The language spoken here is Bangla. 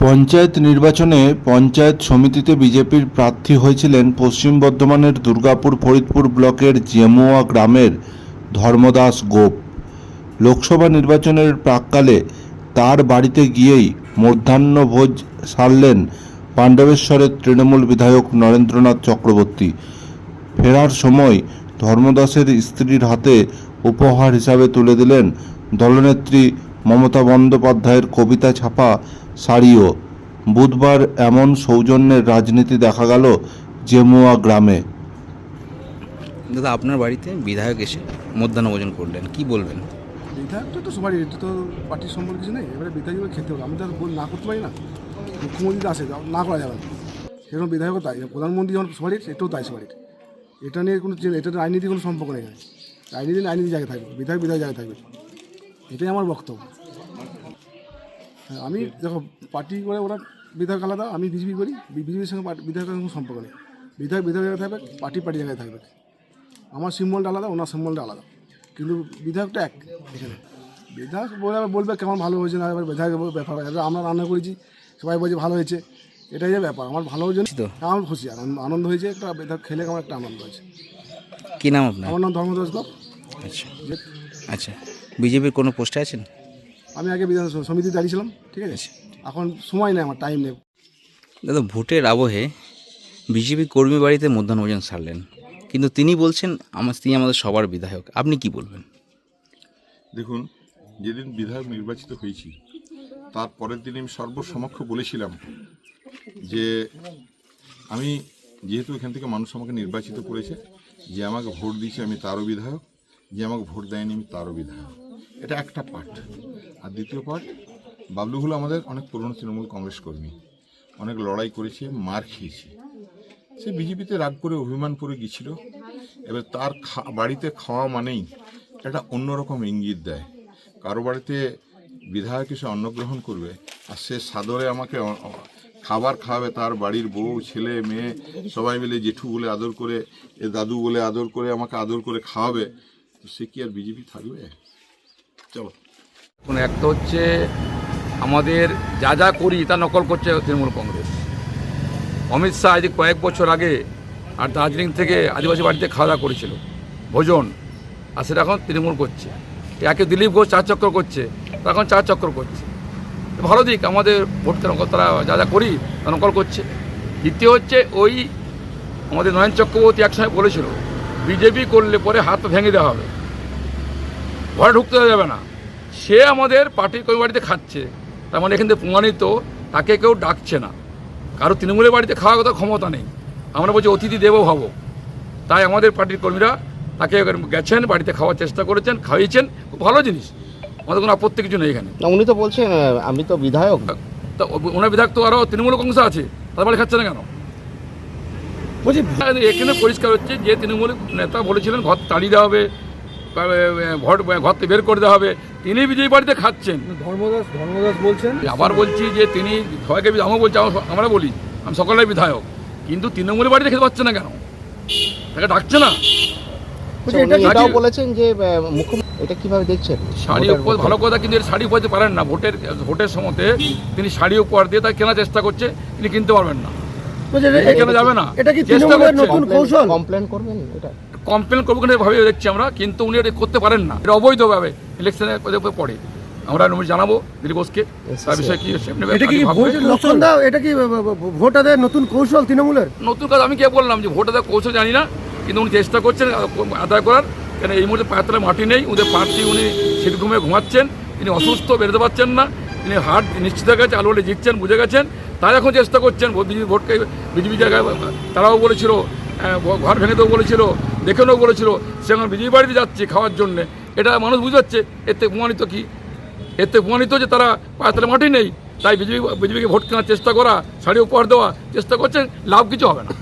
পঞ্চায়েত নির্বাচনে পঞ্চায়েত সমিতিতে বিজেপির প্রার্থী হয়েছিলেন পশ্চিম বর্ধমানের দুর্গাপুর ফরিদপুর ব্লকের জেমুয়া গ্রামের ধর্মদাস গোপ। লোকসভা নির্বাচনের প্রাককালে তার বাড়িতে গিয়েই মধ্যাহ্নভোজ সারলেন পাণ্ডবেশ্বরের তৃণমূল বিধায়ক নরেন্দ্রনাথ চক্রবর্তী। ফেরার সময় ধর্মদাসের স্ত্রীর হাতে উপহার হিসাবে তুলে দিলেন দলনেত্রী মমতা বন্দ্যোপাধ্যায়ের কবিতা ছাপা শাড়িও বুধবার এমন সৌজন্যের রাজনীতি দেখা গেল জেমুয়া গ্রামে। দাদা আপনার বাড়িতে বিধায়ক এসে মধ্যাহ্ন ভোজন করলেন কি বলবেন? বিধায়কটা তো সবারই এটা তো পার্টির সম্পর্কে কিছু নেই। এবারে বিধায়ক খেতে হবে। আমি তো আর বল না করতে পারি না। মুখ্যমন্ত্রী আসে না করা যাবে না। সেরকম বিধায়কও তাই। প্রধানমন্ত্রী যখন সবারই এটাও তাই সবারই। এটা নিয়ে কোনো এটা রাজনীতি কোনো সম্পর্ক নেই রাজনীতি রাজনীতি জায়গায় থাকবে। বিধায়ক বিধায়ক জায়গায় থাকবে। এটাই আমার বক্তব্য। হ্যাঁ, আমি দেখো পার্টি করে ওরা বিধায়ক আলাদা আমি বিজেপি করি বিজেপির সঙ্গে বিধায়কের সঙ্গে সম্পর্ক নেই। বিধায়ক বিধায়ক জায়গায় থাকবে পার্টি পার্টি জায়গায় থাকবে। আমার সিম্বলটা আলাদা ওনার সিম্বলটা আলাদা। কিন্তু বিধায়কটা এক এখানে। বিধায়ক বলে বলবে কেমন ভালো হয়েছে না এবার বিধায়ক ব্যাপার এবার আমরা রান্না করেছি সবাই বলছে ভালো হয়েছে। এটাই যে ব্যাপার আমার ভালো হয়েছে তো। হ্যাঁ, আমার খুশি। আনন্দ- আনন্দ হয়েছে একটা বিধায়ক খেলে আমার একটা আনন্দ হয়েছে কি নাম আপনার? আমার নাম ধর্মদাস গপ। আচ্ছা। আচ্ছা। বিজেপির কোনো পোস্টে আছেন? আমি আগে বিধান সমিতি দাঁড়িয়েছিলাম ঠিক আছে? এখন সময় নেই আমার টাইম নেই। দাদা ভোটের আবহে বিজেপি কর্মী বাড়িতে মধ্যাহ্নভোজন সারলেন কিন্তু তিনি বলছেন আমার তিনি আমাদের সবার বিধায়ক। আপনি কি বলবেন? দেখুন যেদিন বিধায়ক নির্বাচিত হয়েছি তার পরের দিন আমি সর্বসমক্ষ বলেছিলাম যে আমি যেহেতু এখান থেকে মানুষ আমাকে নির্বাচিত করেছে যে আমাকে ভোট দিয়েছে আমি তারও বিধায়ক যে আমাকে ভোট দেয়নি আমি তারও বিধায়ক। এটা একটা পার্ট আর দ্বিতীয় পার্ট বাবলু হলো আমাদের অনেক পুরনো তৃণমূল কংগ্রেস কর্মী। অনেক লড়াই করেছে, মার খেয়েছে। সে বিজেপিতে রাগ করে অভিমান করে গিয়েছিল। এবার তার বাড়িতে খাওয়া মানেই একটা অন্যরকম ইঙ্গিত দেয়। কারও বাড়িতে বিধায়ক এসে অন্নগ্রহণ করবে, আর সে সাদরে আমাকে খাবার খাওয়াবে, তার বাড়ির বউ, ছেলে, মেয়ে, সবাই মিলে জেঠু বলে আদর করে, এ দাদু বলে আদর করে, আমাকে আদর করে খাওয়াবে, তো সে কি আর বিজেপি থাকবে? চলো। একটা হচ্ছে আমাদের যা যা করি তা নকল করছে তৃণমূল কংগ্রেস। অমিত শাহ আজ কয়েক বছর আগে আর দার্জিলিং থেকে আদিবাসী বাড়িতে খাওয়া দাওয়া করেছিল, ভোজন, আর সেটা এখন তৃণমূল করছে। একে দিলীপ ঘোষ চার চক্র করছে, তা এখন চার চক্র করছে। ভালো দিক, আমাদের নকল তারা যা যা করি তা নকল করছে। দ্বিতীয় হচ্ছে ওই আমাদের নয়ন চক্রবর্তী একসময় বলেছিল, বিজেপি করলে পরে হাত ভেঙে দেওয়া হবে। ঘরে ঢুকতে দেওয়া যাবে না। সে আমাদের পার্টির কর্মী বাড়িতে খাচ্ছে। তার মানে এখান থেকে প্রমাণিত তাকে কেউ ডাকছে না। কারও তৃণমূলের বাড়িতে খাওয়ার কথা ক্ষমতা নেই। আমরা বলছি অতিথি দেব ভাবো। তাই আমাদের পার্টির কর্মীরা তাকে গেছেন বাড়িতে খাওয়ার চেষ্টা করেছেন খাইয়েছেন। খুব ভালো জিনিস। আমাদের কোনো আপত্তি কিছু নেই এখানে। উনি তো বলছেন আমি তো বিধায়ক। তা ওনার বিধায়ক তো আরও তৃণমূল কংগ্রেস আছে। তাদের বাড়ি খাচ্ছে না কেন? বলছি এখানে পরিষ্কার হচ্ছে যে তৃণমূল নেতা বলেছিলেন ঘর তাড়িয়ে দেওয়া হবে। ঘর থেকে বের করে দেওয়া হবে। তিনি বিজেপি বাড়িতে খাচ্ছেন। ধর্মদাস ধর্মদাস বলছেন? আবার বলছি যে তিনি সবাইকে আমিও বলছি আমরা- বলি আমি সকলের বিধায়ক। কিন্তু তৃণমূলের বাড়িতে খেতে পাচ্ছে না কেন? তাকে ডাকছে না? আচ্ছা, এটাও বলেছেন যে মুখ্যমন্ত্রী এটা কীভাবে দেখছেন? শাড়ি উপহার ভালো কথা কিন্তু এর শাড়ি উপহার পারেন না। ভোটের ভোটের সময়তে তিনি শাড়ি উপহার দিয়ে তাকে কেনার চেষ্টা করছে তিনি কিনতে পারবেন না। কেনা যাবে না? এটা কি চেষ্টা করছে। নতুন কৌশল? কমপ্লেন করবেন এটা? কমপ্লেন করব কিনা ভাবে দেখছি আমরা কিন্তু উনি এটা করতে পারেন না। এটা অবৈধভাবে ইলেকশনের পড়ে। আমরা জানাব দিলীপ ঘোষকে তার বিষয়ে কি এটা কি এটা কি ভোটারদের নতুন কৌশল তৃণমূলের? নতুন কাজ আমি কে বললাম যে ভোটে দেওয়ার কৌশল জানি না কিন্তু উনি চেষ্টা করছেন আদায় করার। কেন এই মুহূর্তে পায়ের তলায় মাটি নেই ওদের প্রার্থী উনি শীত ঘুমে ঘুমাচ্ছেন তিনি অসুস্থ বেরোতে পারছেন না তিনি হার নিশ্চিত হয়ে গেছে আলু জিতছেন বুঝে গেছেন। তারা এখন চেষ্টা করছেন বিজেপি ভোটকে বিজেপি জায়গায় তারাও বলেছিল ঘর ভেঙে দেবো বলেছিল দেখে নেব বলেছিল সে এখন বিজেপি বাড়িতে যাচ্ছে খাওয়ার জন্যে। এটা মানুষ বুঝাচ্ছে, এতে প্রমাণিত কি? এতে প্রমাণিত যে তারা পায়তালে মাটি নেই, তাই বিজেপি, বিজেপিকে ভোট কেনার চেষ্টা করা, শাড়ি উপহার দেওয়া, চেষ্টা করছেন, লাভ কিছু হবে না।